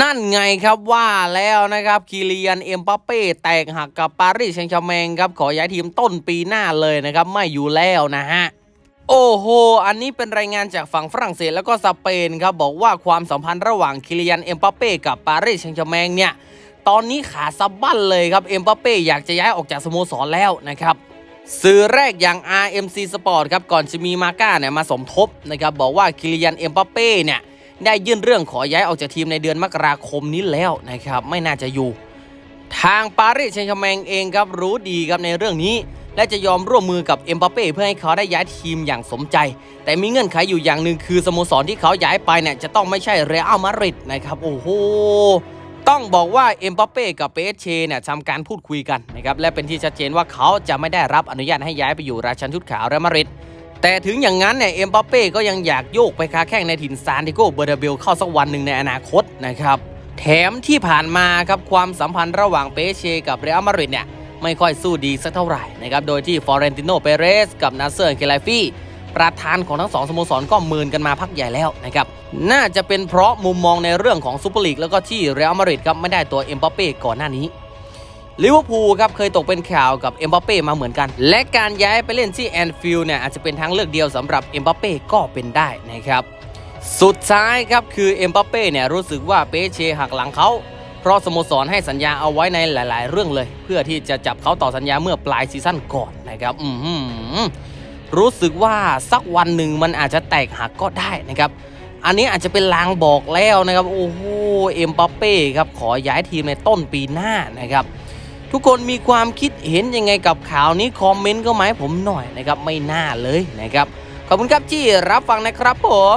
นั่นไงครับว่าแล้วนะครับคีเลียนเอ็มบัปเป้แตกหักกับปารีสแซงต์แชร์แมงครับขอย้ายทีมต้นปีหน้าเลยนะครับ ไม่อยู่แล้วนะฮะ โอ้โห อันนี้เป็นรายงานจากฝั่งฝรั่งเศสแล้วก็สเปนครับ บอกว่าความสัมพันธ์ระหว่างคิเลียนเอ็มบัปเป้กับปารีสแซงต์แชร์แมงเนี่ย ตอนนี้ขาสะบั้นเลยครับเอ็มบัปเป้อยากจะย้ายออกจากสโมสรแล้วนะครับสื่อแรกอย่าง RMC Sport ครับก่อนจะมีมาก้าเนี่ยมาสมทบนะครับบอกว่าคิริยันเอ็มบัปเป้เนี่ย ได้ยื่นเรื่องขอย้ายออกจากทีมในเดือนมกราคมนี้แล้วนะครับไม่น่าจะอยู่ ทางปารีสแซงต์แชร์แมงเองครับรู้ดีครับในเรื่องนี้ และจะยอมร่วมมือกับเอ็มบัปเป้เพื่อให้เขาได้ย้ายทีมอย่างสมใจ แต่มีเงื่อนไขอยู่อย่างหนึ่งคือสโมสรที่เขาย้ายไปเนี่ยจะต้องไม่ใช่เรอัลมาดริดนะครับโอ้โหต้องบอกว่าเอ็มบัปเป้กับเปเชเนี่ยทำการพูดคุยกันนะครับและเป็นที่ชัดเจนว่าเขาจะไม่ได้รับอนุญาตให้ย้ายไปอยู่ราชันชุดขาวเรอัลมาดริด แต่ถึงอย่างนั้นเนี่ยเอ็มบัปเป้ก็ยังอยากโยกไปค้าแข่งในถิ่นซานดิโกเบอร์เดเบลเข้าสักวันหนึ่งในอนาคตนะครับแถมที่ผ่านมาครับความสัมพันธ์ระหว่างเปเชกับเรอัลมาดริดเนี่ยไม่ค่อยสู้ดีสักเท่าไหร่นะครับโดยที่ฟอเรนติโนเปเรสกับนาเซอร์เคลาฟี่ประธานของทั้งสองสโมสรก็เมินกันมาพักใหญ่แล้วนะครับน่าจะเป็นเพราะมุมมองในเรื่องของซูเปอร์ลีกแล้วก็ที่เรอัลมาดริดครับไม่ได้ตัวเอ็มบัปเป้ก่อนหน้านี้ ลิเวอร์พูลครับเคยตกเป็นข่าวกับเอ็มบัปเป้มาเหมือนกัน และการย้ายไปเล่นที่แอนฟิลด์เนี่ยอาจจะเป็นทางเลือกเดียวสำหรับเอ็มบัปเป้ก็เป็นได้นะครับ สุดท้ายครับคือเอ็มบัปเป้เนี่ยรู้สึกว่าเปเชหักหลังเขา เพราะสโมสรให้สัญญาเอาไว้ในหลาย ๆ เรื่องเลย เพื่อที่จะจับเขาต่อสัญญาเมื่อปลายซีซั่นก่อนนะครับอือหือรู้สึกว่าสักวันหนึ่งมันอาจจะแตกหักก็ได้นะครับอันนี้อาจจะเป็นลางบอกแล้วนะครับโอ้โหเอ็มบัปเป้ครับขอย้ายทีมในต้นปีหน้านะครับ ทุกคนมีความคิดเห็นยังไงกับข่าวนี้คอมเมนต์ก็มาให้ผมหน่อยนะครับไม่น่าเลยนะครับขอบคุณครับที่รับฟังนะครับผม